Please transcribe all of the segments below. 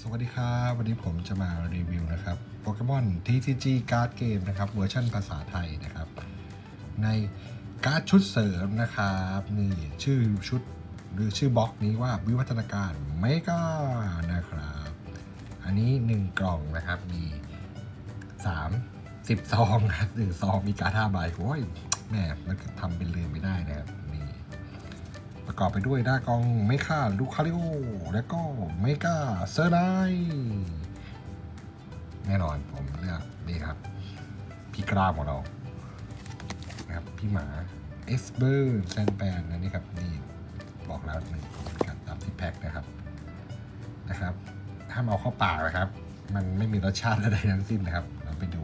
สวัสดีครับ วันนี้ผมจะมารีวิวนะครับโปเกมอน TCG การ์ดเกมนะครับเวอร์ชันภาษาไทยนะครับ ในการ์ดชุดเสริมนะครับนี่ชื่อชุดหรือชื่อบล็อกนี้ว่าวิวัฒนาการเมกานะครับ อันนี้ 1 กล่องนะครับมี 3 10ซองนะหนึ่งซองมีการ์ดห้าใบโอ้ยแม่มันทำเป็นลืมไม่ได้นะครับ ประกอบไปด้วยด้ากองเมคาลูคาริโอ และก็เมกาเซอร์ไนแน่นอนผมเลือกนี่ครับ พี่กรามของเรานะครับพี่หมาเอสเบอร์แซนแปนอันนี้ครับนี่บอกแล้วหนึ่งคนกันตามที่แพ็คนะครับนะครับห้ามเอาเข้าปากนะครับ มันไม่มีรสชาติอะไรทั้งสิ้นนะครับ เราไปดู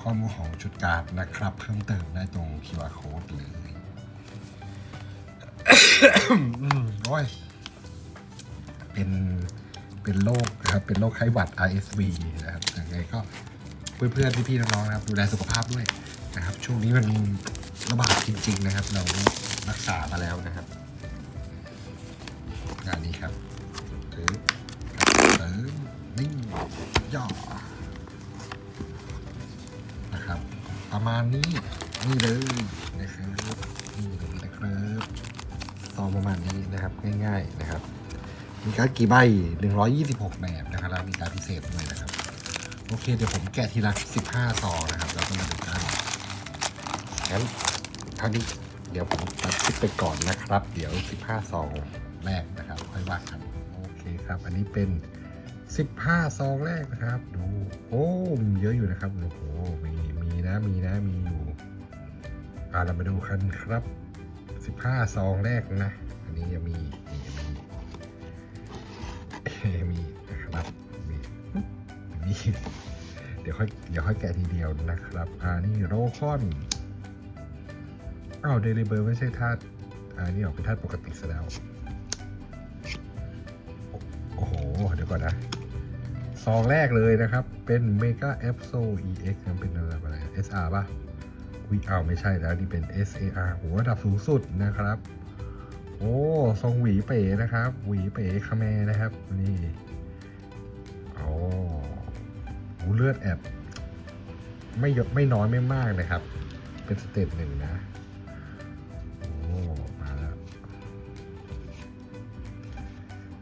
ข้อมูลของชุดการ์ดนะครับ เพิ่มเติมได้ตรง QR code เลย โอ้ยเป็นเป็นโรคนะครับเป็นโรคไข้หวัด RSV นะครับยังไงก็เพื่อนๆพี่ๆน้องๆนะครับดูแลสุขภาพด้วยนะครับ ช่วงนี้มันระบาดจริง ๆ นะครับ เรารักษามาแล้วนะครับงานนี้ครับถือเสริมนิ่งย่อนะครับ ประมาณนี้นี่เลยนะครับนี่เลยนะครับ ประมาณนี้นะครับง่าย ๆนะครับ มีการ์ดกี่ใบ 126แบบนะครับแล้วมีการ์ดพิเศษด้วยนะครับ โอเคเดี๋ยวผมแกะทีละ 15 ซองนะครับแล้วก็มาดูกันงั้นเท่านี้เดี๋ยวผมตัดคลิปไปก่อนนะครับ เดี๋ยว 15 ซองแรกนะครับ ค่อยว่ากันโอเคครับ อันนี้เป็น 15 ซองแรกนะครับ ดูโอ้มีเยอะอยู่นะครับโอ้โหมีมีนะมีนะมีอยู่อ่าเรามาดูกันครับ 15 ซองแรกนะ อันนี้ยังมีนี่มีมีนะครับมีมีเดี๋ยวค่อยเดี๋ยวค่อยแกะทีเดียวนะครับอ่านี่โรคอนอ้าวเดลิเบอร์ไม่ใช่ธาตุอ่านี่ออกเป็นธาตุปกติซะแล้ว โอ้โห เดี๋ยวก่อนนะ ซองแรกเลยนะครับ เป็นเมกาแอปโซ EX มันเป็นอะไร SR ป่ะ วิอ้าวไม่ใช่แล้วนี่เป็น SAR โหระดับสูงสุดนะครับ โอ้ทรงหวีเป๋นะครับ หวีเป๋คาแมนะครับนี่โอ้โหเลือดแอบไม่เยอะไม่น้อยไม่มากนะครับ เป็นสเตจหนึ่งนะโอ้มาแล้ว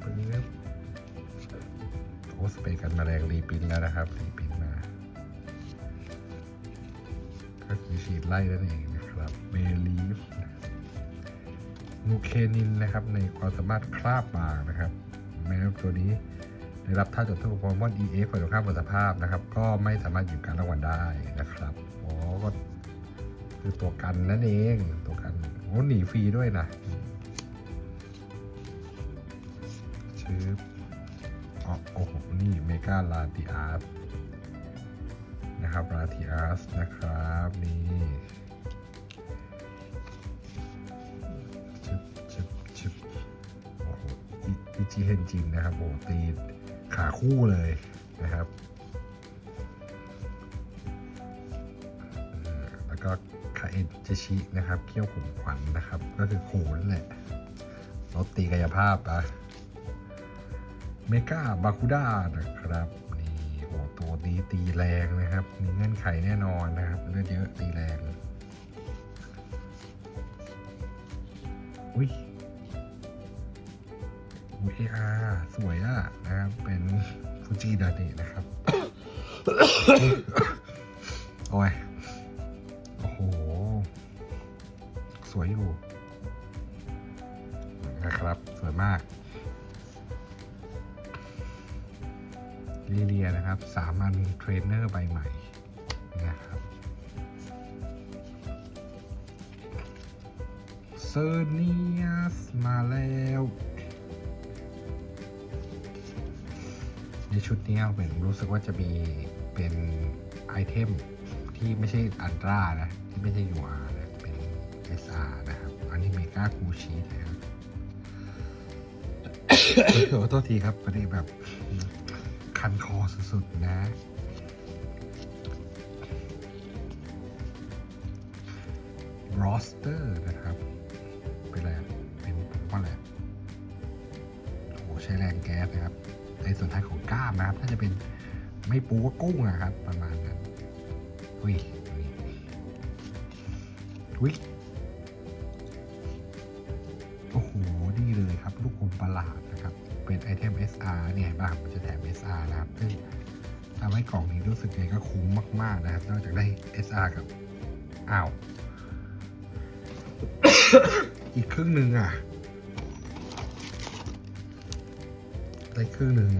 ปึ๊บโอ้สเปรย์กันแมลงรีปินแล้วนะครับรีปิ ฉีดไล่นั่นเองนะครับเบลีฟนูเคนินนะครับ ในความสามารถคราบบางนะครับ แม้ตัวนี้ได้รับท่าจดทุกโปเกมอน EX ฝ่ายตรงข้ามหมดสภาพนะครับ ก็ไม่สามารถอยู่การรางวัลได้นะครับอ๋อก็คือตัวกันนั่นเองตัวกันโอ้หนีฟรีด้วยนะชื่ออ๋อโอ้โหนี่เมกาลาติอาร์ นะครับลาติอาร์สนะครับนี่ชึบชึบชึบโอ้โหอิจิเฮนจินนะครับโอ้โหตีขาคู่เลยนะครับ แล้วก็คาเอ็นเจชินะครับเขี้ยวขุมขวัญนะครับ ก็คือโขนแหละลดตีกายภาพอะเมกาบาคุด้านะครับ นี่โอ้โหตัวดีตีแรงนะครับ มีเงื่อนไขแน่นอนนะครับ เลือดเยอะตีแรง อุ้ย VAR สวยอะนะครับ เป็นฟูจิดาเดะนะครับ โอ้ย โอ้โห สวยอยู่ นะครับ สวยมาก ลิเลียนะครับ สามัญเทรนเนอร์ใบใหม่นะครับเซอร์เนียสมาแล้วในชุดนี้เหมือนรู้สึกว่าจะมีเป็นไอเทมที่ไม่ใช่อันตรานะ ที่ไม่ใช่ UR นะ เป็น SR นะครับ อันนี้เมกาคูชีนะครับขอโทษทีครับพอดีแบบ คันคอสุดๆนะรอสเตอร์นะครับ เป็นอะไรเป็นว่าอะไรโอ้ใช้แรงแก๊สนะครับ ในส่วนท้ายของกล้ามนะครับน่าจะเป็นไม่ปูก็กุ้งนะครับ ประมาณนั้น อุ้ยอุ้ย เป็นไอเทม SR เนี่ยเห็นป่ะมันจะแถม SR นะครับซึ่งทำให้กล่องนี้รู้สึกไงก็คุ้มมาก ๆ นะครับ นอกจากได้ SR กับอ้าว อีกครึ่งหนึ่งอะ ได้ครึ่งหนึ่ง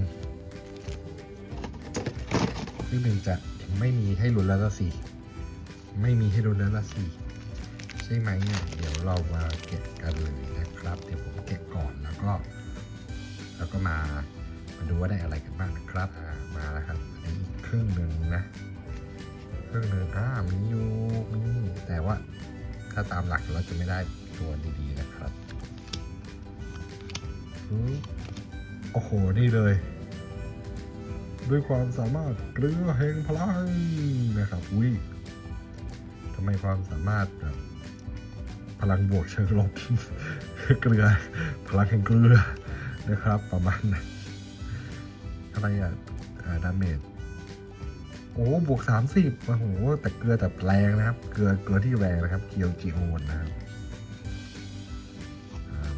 ครึ่งหนึ่งจะไม่มีให้ลุ้นแล้วละสิไม่มีให้ลุ้นแล้วละสิใช่ไหมเนี่ยเดี๋ยวเรามาแกะกันเลยนะครับ เดี๋ยวผมแกะก่อนแล้วก็ แล้วก็มามาดูว่าได้อะไรกันบ้างนะครับอ่ามาแล้วครับอันนี้อีกครึ่งหนึ่งนะครึ่งหนึ่งอ่ามีอยู่มีแต่ว่าถ้าตามหลักเราจะไม่ได้ตัวดีๆนะครับปึ๊บโอ้โห นี่เลย ด้วยความสามารถเกลือแห่งพลังนะครับอุ้ยทำไมความสามารถแบบพลังบวกเชิงลบ เกลือ พลังแห่งเกลือ นะครับ ประมาณนั้นอะไรอะดาเมจโอ้บวกสามสิบโอ้โหแต่เกลือแต่แรงนะครับ เกลือเกลือที่แรงนะครับเคียวจิโอนนะครับ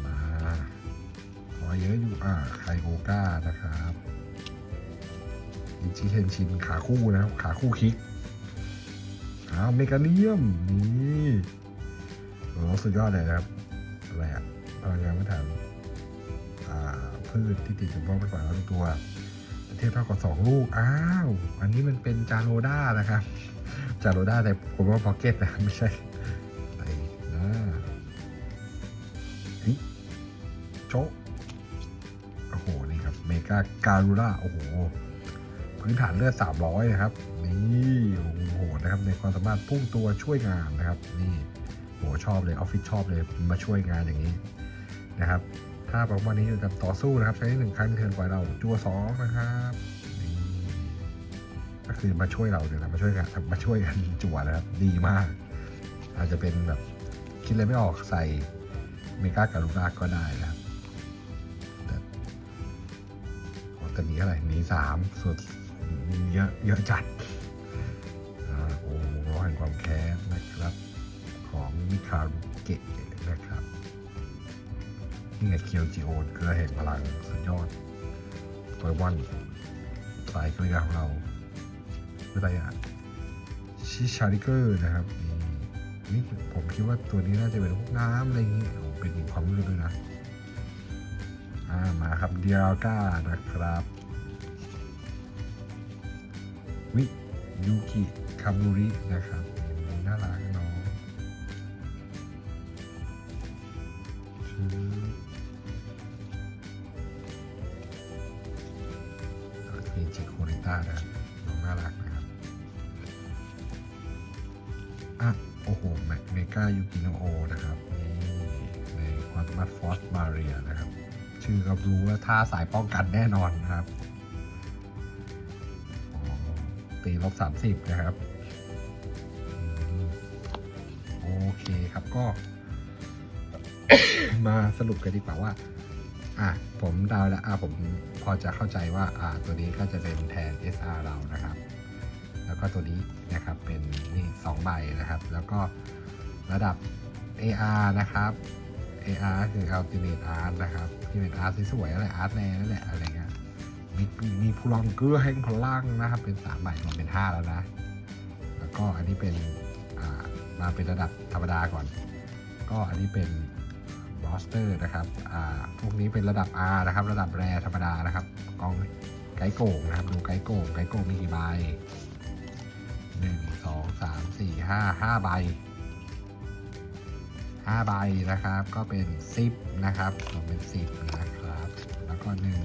มาขอเยอะอยู่อ่าไคโอก้านะครับอิจิเทนชินขาคู่นะครับ ขาคู่คิกอ้าวเมกาเนียม นี่โอ้สุดยอดเลยนะครับ อะไรอะพลังงานไม่ถาม พืชที่ติดกับบ้องไปกว่าแล้วตัวเทียบเท่ากับสองลูก อ้าว อันนี้มันเป็นจาโรด้านะครับ จาโรด้าแต่ผมว่าพ็อกเก็ตนะไม่ใช่ไอ้นะเฮ้ยโชโอ้โห นี่ครับ เมกาการูด้าโอ้โห พื้นฐานเลือด 300 นะครับ นี่โอ้โหนะครับ ในความสามารถพุ่งตัวช่วยงานนะครับ นี่โหชอบเลย ออฟฟิศชอบเลย มาช่วยงานอย่างนี้นะครับ ถ้าประมาณนี้จะต่อสู้นะครับ ใช้หนึ่งครั้งเทินปล่อยเราจัวสองนะครับนี่ก็คือมาช่วยเราเดี๋ยวนะมาช่วยกันมาช่วยกันจัวนะครับ ดีมาก อาจจะเป็นแบบคิดอะไรไม่ออกใส่เมกาการูราก็ได้นะครับแต่โอ้แต่นี้อะไรหนีสามสุดเยอะเยอะจัดโอ้โหร้อนความแค้นนะครับ ของมิคารุเกะนะครับ นี่ไงเคียวจิโอนเกลือแห่งพลังสุดยอดตัววันสายเกลือของเราเป็นอะไรอะชิชาริเกอร์นะครับนี่นี่ผมคิดว่าตัวนี้น่าจะเป็นพวกน้ำอะไรอย่างงี้โอ้เป็นความรู้ด้วยนะอ่ามาครับเดียร์ก้านะครับวิยูกิคาบูรินะครับน่ารัก อะโอ้โหแมเมกายูกิโนโอนะครับ นี่ในความสามารถฟอสบาเรียนะครับ ชื่อก็รู้ว่าท่าสายป้องกันแน่นอนนะครับ ตีลบสามสิบนะครับอโอเคครับก็ มาสรุปกันดีกว่าว่า อะ ผมดาวแล้วอะผมพอจะเข้าใจว่า อ่าตัวนี้ก็จะเป็นแทน SR เรานะครับ แล้วก็ตัวนี้นะครับเป็นนี่สองใบนะครับ แล้วก็ระดับ AR นะครับ AR คือ Ultimate Art นะครับที่เป็นอาร์ตสวยๆอะไรอาร์ตแน่นั่นแหละอะไรเงี้ยมีมีพลังเกลือแห่งพลังนะครับ เป็นสามใบรวมเป็นห้าแล้วนะ แล้วก็อันนี้เป็นมาเป็นระดับธรรมดาก่อน ก็อันนี้เป็นบอสเตอร์นะครับอ่าพวกนี้เป็นระดับ R นะครับ ระดับแรธรรมดานะครับกองไกด์โก่งนะครับ ดูไกด์โก่งไกด์โก่งมีกี่ใบ หนึ่งสองสามสี่ห้าห้าใบห้าใบนะครับก็เป็นสิบนะครับรวมเป็นสิบนะครับ แล้วก็หนึ่ง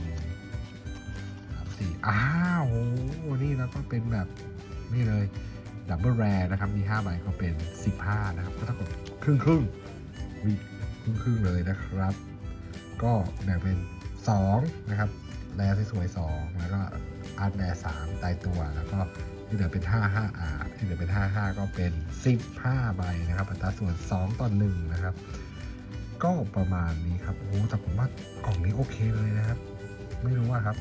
สามสี่อ้าวโอ้โหนี่แล้วก็เป็นแบบนี่เลยดับเบิลแรนะครับมีห้าใบก็เป็นสิบห้านะครับ ก็เท่ากับครึ่งครึ่งวิครึ่งครึ่งเลยนะครับ ก็แบ่งเป็น2นะครับแรสวยๆ2แล้วก็อาร์ตแรสามตายตัวแล้วก็ ที่เหลือเป็น 5 5อาที่เหลือเป็น 5 5 ก็เป็น 15 ใบนะครับอัตราส่วน 2 ต่อ 1 นะครับ ก็ประมาณนี้ครับ โอ้แต่ผมว่ากล่องนี้โอเคเลยนะครับ ไม่รู้ว่าครับ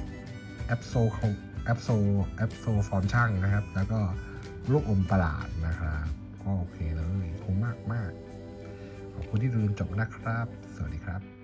แอปโซเของแอปโซแอปโซฟอร์มช่างนะครับ แล้วก็ลูกอมประหลาดนะครับ ก็โอเคเลยคุ้มมากมากขอบคุณที่ดูจนจบนะครับ สวัสดีครับ